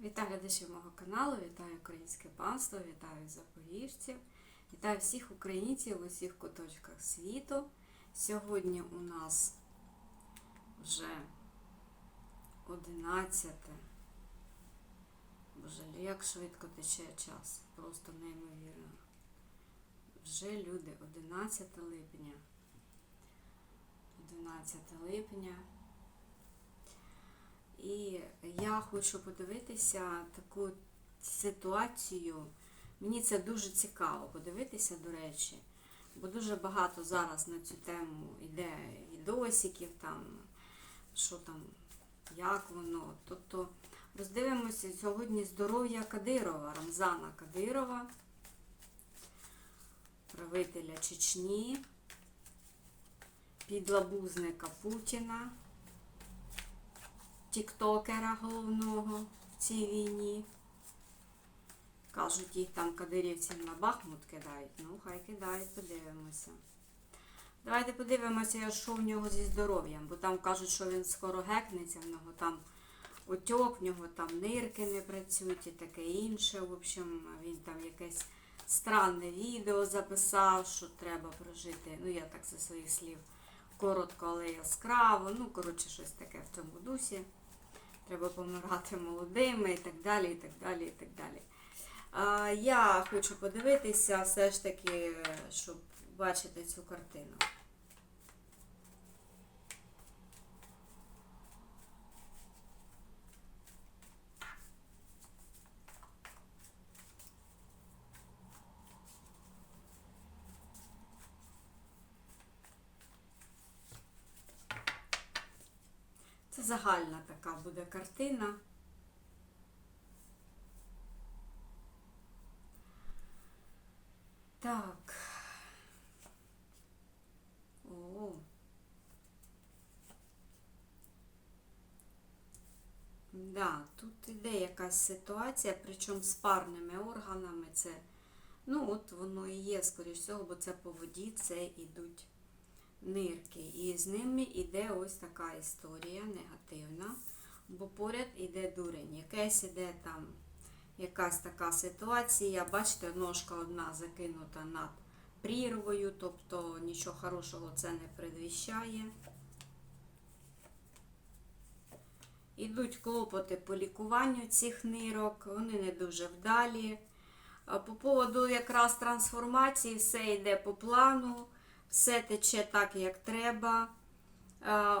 Вітаю глядачів мого каналу, вітаю українське панство, вітаю запоріжців, вітаю всіх українців у усіх куточках світу. Сьогодні у нас вже 11. Боже, як швидко тече час, просто неймовірно. Вже люди 11 липня. 11 липня. І я хочу подивитися таку ситуацію. Мені це дуже цікаво подивитися, до речі, бо дуже багато зараз на цю тему йде відосиків, там, що там, як воно. Тобто роздивимося сьогодні здоров'я Кадирова, Рамзана Кадирова, правителя Чечні, підлабузника Путіна тіктокера головного в цій війні. Кажуть, їх там кадирівців на Бахмут кидають. Ну, хай кидають, подивимося. Давайте подивимося, що в нього зі здоров'ям, бо там кажуть, що він скоро гекнеться, в нього там отьок, в нього там нирки не працюють і таке інше. В общем, він там якесь странне відео записав, що треба прожити. Ну, я так зі своїх слів коротко, але яскраво. Ну, коротше, щось таке в цьому дусі. Треба помирати молодими і так далі, і так далі, і так далі. А, я хочу подивитися все ж таки, щоб бачити цю картину. Загальна така буде картина. Так. О. Да, тут іде якась ситуація, причому з парними органами. Це, ну, от воно і є, скоріш всього, бо це по воді, це ідуть нирки. І з ними йде ось така історія негативна, бо поряд іде дурень. Якесь іде там якась така ситуація. Бачите, ножка одна закинута над прірвою, тобто нічого хорошого це не предвіщає. Ідуть клопоти по лікуванню цих нирок, вони не дуже вдалі. По поводу якраз трансформації все йде по плану все тече так, як треба.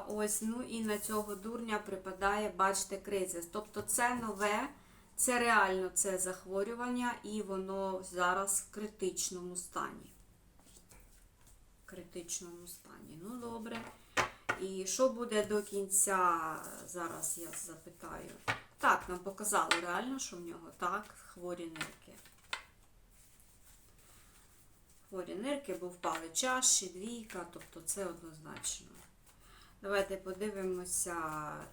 Ось, ну І на цього дурня припадає, бачите, кризис. Тобто це нове, це реально це захворювання, і воно зараз в критичному стані. В критичному стані. Ну, добре. І що буде до кінця? Зараз я запитаю. Так, нам показали реально, що в нього так, хворі нирки хворі нирки, бо впали чаші, двійка, тобто це однозначно. Давайте подивимося,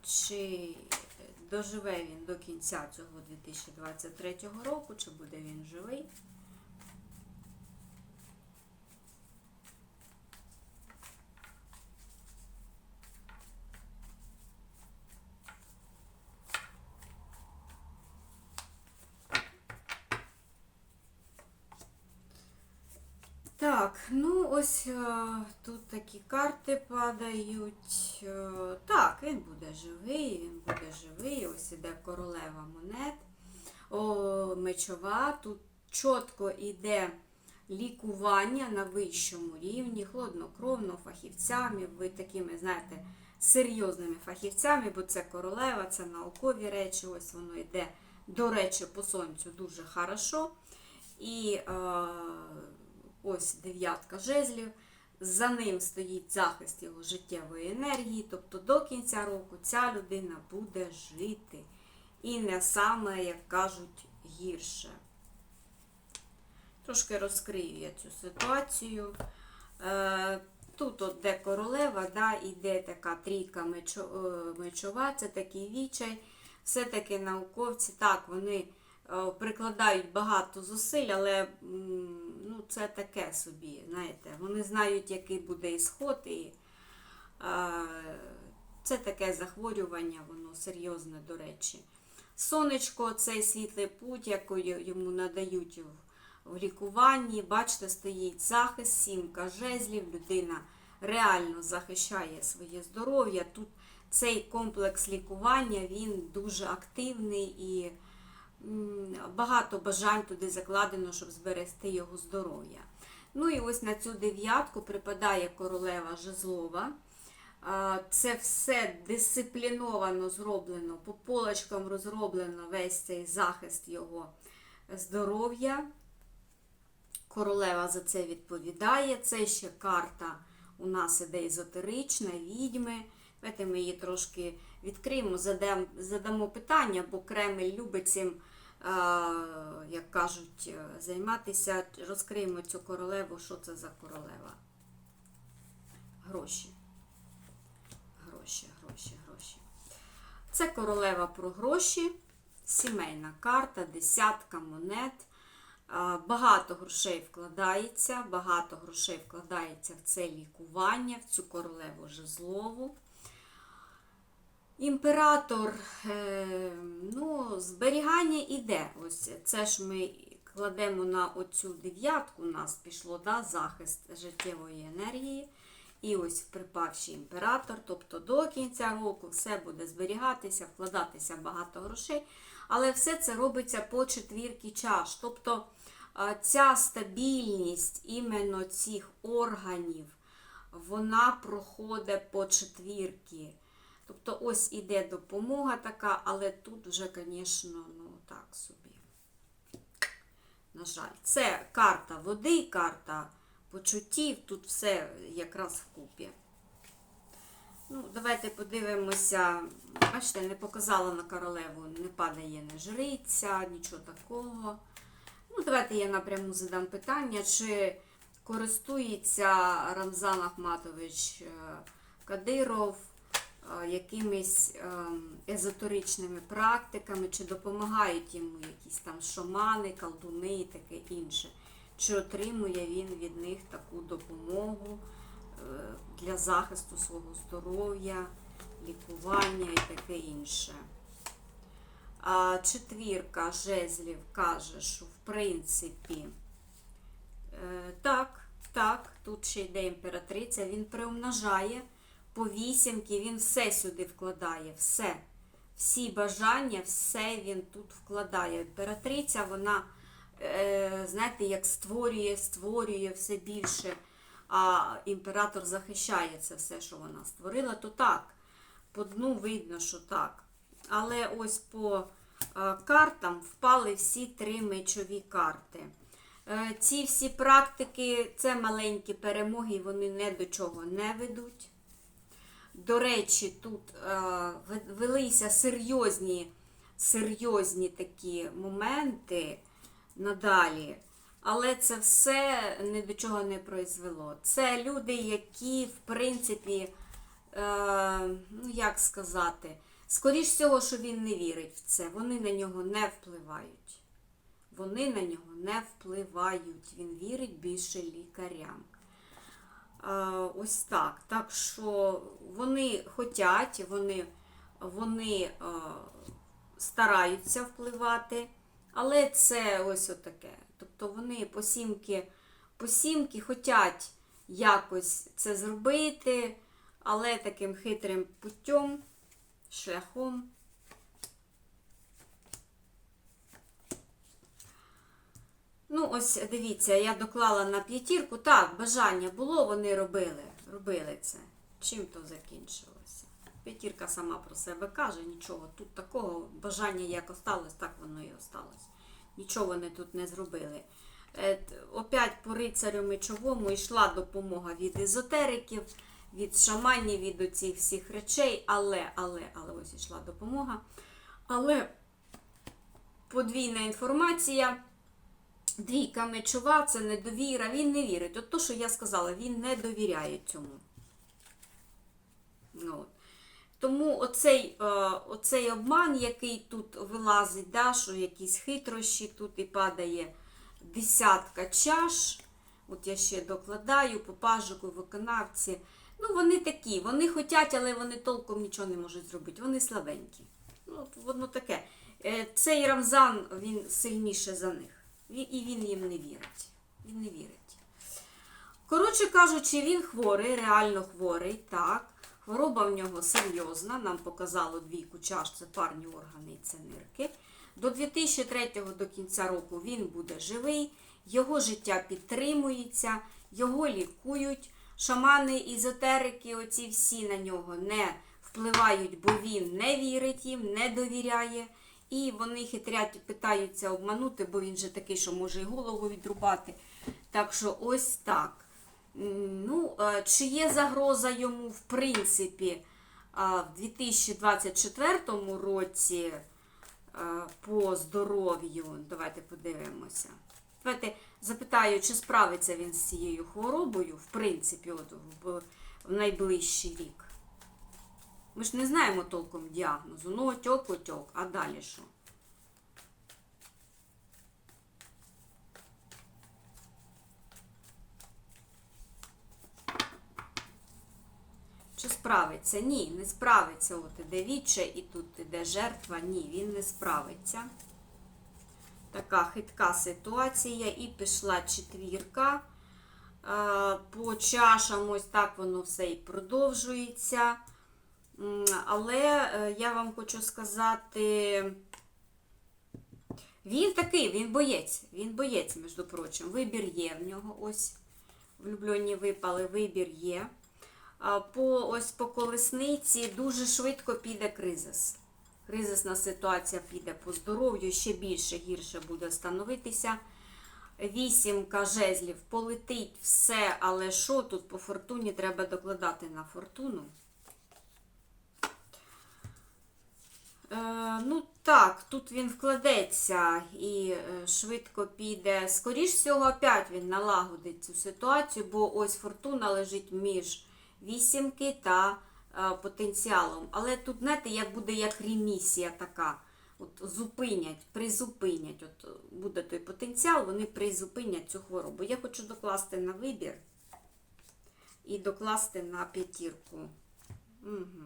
чи доживе він до кінця цього 2023 року, чи буде він живий. Так, ну ось е, тут такі карти падають. Е, Так, він буде живий, він буде живий. Ось іде королева монет. О, мечова. Тут чітко йде лікування на вищому рівні, хладнокровно, фахівцями. Ви такими, знаєте, серйозними фахівцями, бо це королева, це наукові речі. Ось воно йде, до речі, по сонцю дуже хорошо. І е, ось дев'ятка жезлів. За ним стоїть захист його життєвої енергії. Тобто до кінця року ця людина буде жити. І не саме, як кажуть, гірше. Трошки розкрию я цю ситуацію. Е, Тут, от де королева, да, іде така трійка е, мечова, це такий вічай. Все-таки науковці, так, вони е, прикладають багато зусиль, але це таке собі, знаєте, вони знають, який буде ісход. І, е, це таке захворювання, воно серйозне, до речі. сонечко, цей світлий путь, який йому надають в, лікуванні. Бачите, стоїть захист, сімка жезлів, людина реально захищає своє здоров'я. Тут цей комплекс лікування він дуже активний і багато бажань туди закладено, щоб зберегти його здоров'я. Ну і ось на цю дев'ятку припадає королева Жезлова. Це все дисципліновано зроблено, по полочкам розроблено весь цей захист його здоров'я. Королева за це відповідає. Це ще карта у нас іде езотерична, відьми. Давайте ми її трошки відкриємо, задам, задамо питання, бо Кремль любить цим, як кажуть, е, займатися. Розкриємо цю королеву. Що це за королева? Гроші. Гроші, гроші, гроші. Це королева про гроші, сімейна карта, десятка монет. Багато грошей вкладається, багато грошей вкладається в це лікування, в цю королеву жезлову. Імператор, е, ну, зберігання іде. Ось це ж ми кладемо на оцю дев'ятку, у нас пішло да, захист життєвої енергії. І ось припавший імператор, тобто до кінця року все буде зберігатися, вкладатися багато грошей. Але все це робиться по четвірки чаш. Тобто ця стабільність іменно цих органів, вона проходить по четвірки. Тобто ось іде допомога така, але тут вже, звісно, ну так собі. На жаль, це карта води, карта почуттів, тут все якраз вкупі. Ну, давайте подивимося. Бачите, не показала на королеву, не падає не жриця, нічого такого. Ну, давайте я напряму задам питання, чи користується Рамзан Ахматович е, Кадиров якимись е, езотеричними практиками, чи допомагають йому якісь там шамани, колдуни і таке інше. Чи отримує він від них таку допомогу е, для захисту свого здоров'я, лікування і таке інше. Четвірка жезлів каже, що в принципі, е, так, так, тут ще йде імператриця, він приумножає по вісімки, він все сюди вкладає, все. Всі бажання, все він тут вкладає. Імператриця, вона, е, знаєте, як створює, створює все більше, а імператор захищає це все, що вона створила, то так, по дну видно, що так. Але ось по е, картам впали всі три мечові карти. Е, Ці всі практики, це маленькі перемоги, вони не до чого не ведуть. До речі, тут е, велися серйозні, серйозні такі моменти надалі, але це все ні до чого не призвело. Це люди, які, в принципі, е, ну як сказати, скоріш всього, що він не вірить в це, вони на нього не впливають. Вони на нього не впливають. Він вірить більше лікарям. Ось так. Так що вони хочуть, вони, вони стараються впливати, але це ось отаке. Тобто вони по сімки, по сімки хочуть якось це зробити, але таким хитрим путем, шляхом. Ну, ось дивіться, я доклала на п'ятірку. Так, бажання було, вони робили. Робили це. Чим то закінчилося? П'ятірка сама про себе каже, нічого. Тут такого бажання як осталось, так воно і осталось. Нічого вони тут не зробили. Е, Опять по рицарю мечовому йшла допомога від езотериків, від шаманів, від оцих всіх речей, але, але, але ось йшла допомога. Але подвійна інформація. Двійка мечова це недовіра, він не вірить. От то, що я сказала, він не довіряє цьому. Ну, от. Тому оцей, е, оцей обман, який тут вилазить, да, що якісь хитрощі, тут і падає десятка чаш. От я ще докладаю по пажику, виконавці. Ну, вони такі, вони хочуть, але вони толком нічого не можуть зробити. Вони слабенькі. Ну, от воно таке. е, цей Рамзан він сильніше за них. І він їм не вірить. Він не вірить. Коротше кажучи, він хворий, реально хворий, так. Хвороба в нього серйозна. Нам показало двійку чаш, це парні органи і це нирки. До 2003 до кінця року він буде живий, його життя підтримується, його лікують. Шамани, ізотерики, оці всі на нього не впливають, бо він не вірить їм, не довіряє. І вони хитрять, питаються обманути, бо він же такий, що може і голову відрубати. Так що ось так. Ну, е, чи є загроза йому, в принципі, в 2024 році е, по здоров'ю? Давайте подивимося. Давайте запитаю, чи справиться він з цією хворобою, в принципі, от в найближчий рік. Ми ж не знаємо толком діагнозу. Ну, отьок, отьок, а далі що? Чи справиться? Ні, не справиться. От іде віче і тут іде жертва. Ні, він не справиться. Така хитка ситуація. І пішла четвірка. Е, По чашам ось так воно все і продовжується. Але е, я вам хочу сказати, він такий, він боєць. Він боєць, між прочим. Вибір є в нього. Ось влюблені випали, вибір є. По, ось по колесниці дуже швидко піде кризис. Кризисна ситуація піде по здоров'ю, ще більше гірше буде становитися. Вісімка жезлів полетить все, але що тут по фортуні треба докладати на фортуну? Е, ну так, тут він вкладеться і е, швидко піде. Скоріш всього, опять він налагодить цю ситуацію, бо ось фортуна лежить між вісімки та е, потенціалом. Але тут, знаєте, як буде як ремісія така. От зупинять, призупинять. От е, буде той потенціал, вони призупинять цю хворобу. Я хочу докласти на вибір і докласти на п'ятірку. Угу.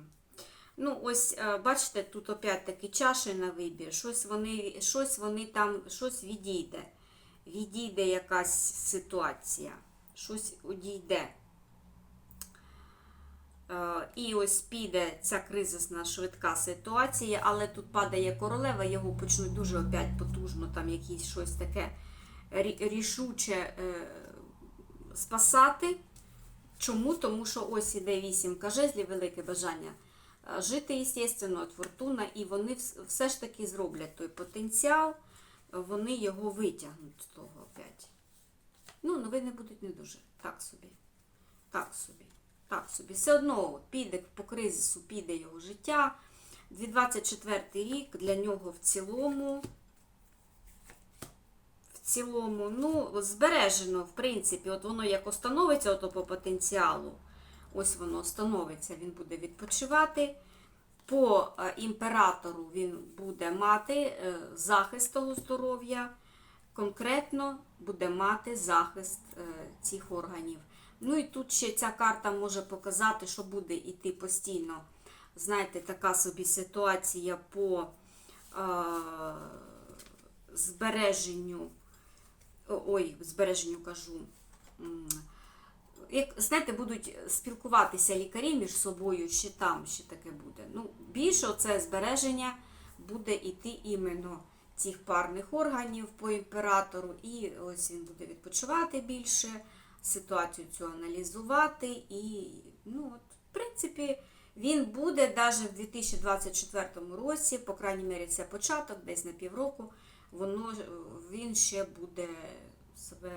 Ну, ось, е, бачите, тут опять таки чаші на вибір. Щось вони, щось вони там, щось відійде. Відійде якась ситуація. Щось одійде. Е, І ось піде ця кризисна швидка ситуація, але тут падає королева, його почнуть дуже опять потужно, там якісь щось таке рішуче е, спасати. Чому? Тому що ось іде вісімка жезлів, велике бажання жити, звісно, от фортуна, і вони все ж таки зроблять той потенціал, вони його витягнуть з того опять. Ну, новини будуть не дуже. Так собі. Так собі. Так собі. Все одно піде по кризису, піде його життя. 2024 рік для нього в цілому. В цілому, ну, збережено, в принципі, от воно як остановиться ото по потенціалу. Ось воно становиться, він буде відпочивати. По е, імператору він буде мати е, захист того здоров'я, конкретно буде мати захист е, цих органів. Ну і тут ще ця карта може показати, що буде йти постійно, знаєте, така собі ситуація по е, збереженню, ой, збереженню кажу. Як, знаєте, будуть спілкуватися лікарі між собою, ще там ще таке буде. Ну, більше це збереження буде йти іменно цих парних органів по імператору, і ось він буде відпочивати більше, ситуацію цю аналізувати. І, ну, от, в принципі, він буде навіть в 2024 році, по крайній мірі, це початок, десь на півроку, воно, він ще буде себе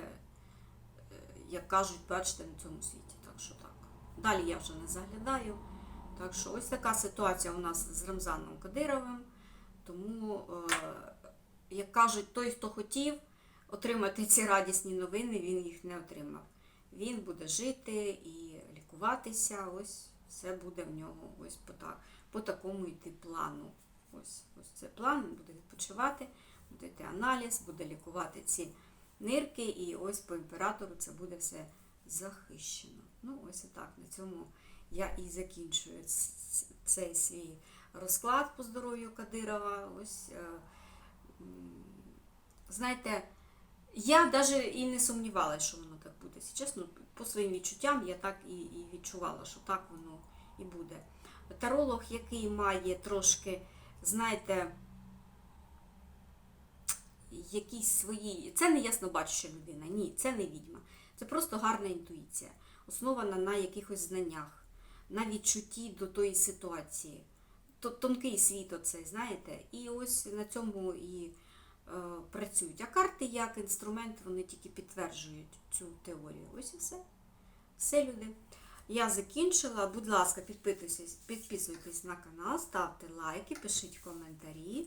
як кажуть, бачите на цьому світі. Так що так. Далі я вже не заглядаю. Так що ось така ситуація у нас з Рамзаном Кадировим. Тому, е, як кажуть, той, хто хотів отримати ці радісні новини, він їх не отримав. Він буде жити і лікуватися. Ось все буде в нього ось по, так, по такому йти плану. Ось, ось це план, він буде відпочивати, буде йти аналіз, буде лікувати ці нирки, і ось по імператору це буде все захищено. Ну, ось отак. На цьому я і закінчую цей свій розклад по здоров'ю Кадирова. Ось е, знаєте, я навіть і не сумнівалася, що воно так буде. Чесно, по своїм відчуттям я так і, і відчувала, що так воно і буде. Таролог, який має трошки, знаєте, якісь свої. Це не яснобачуща людина, ні, це не відьма. Це просто гарна інтуїція, основана на якихось знаннях, на відчутті до тої ситуації. Тонкий світ оцей, знаєте, і ось на цьому і е, працюють. А карти як інструмент, вони тільки підтверджують цю теорію. Ось і все. Все, люди. Я закінчила. Будь ласка, підписуйтесь, підписуйтесь на канал, ставте лайки, пишіть коментарі.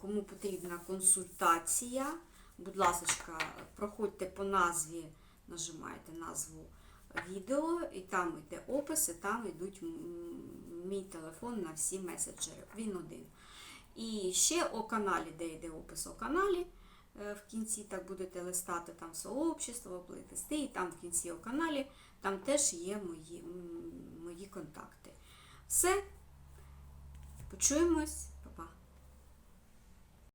Кому потрібна консультація, будь ласка, проходьте по назві, нажимаєте назву відео, і там йде опис, і там йдуть мій телефон на всі меседжери. Він один. І ще о каналі, де йде опис о каналі. е, В кінці так будете листати там сообщество, плейлисти, і там в кінці о каналі, там теж є мої, мої контакти. Все, почуємось.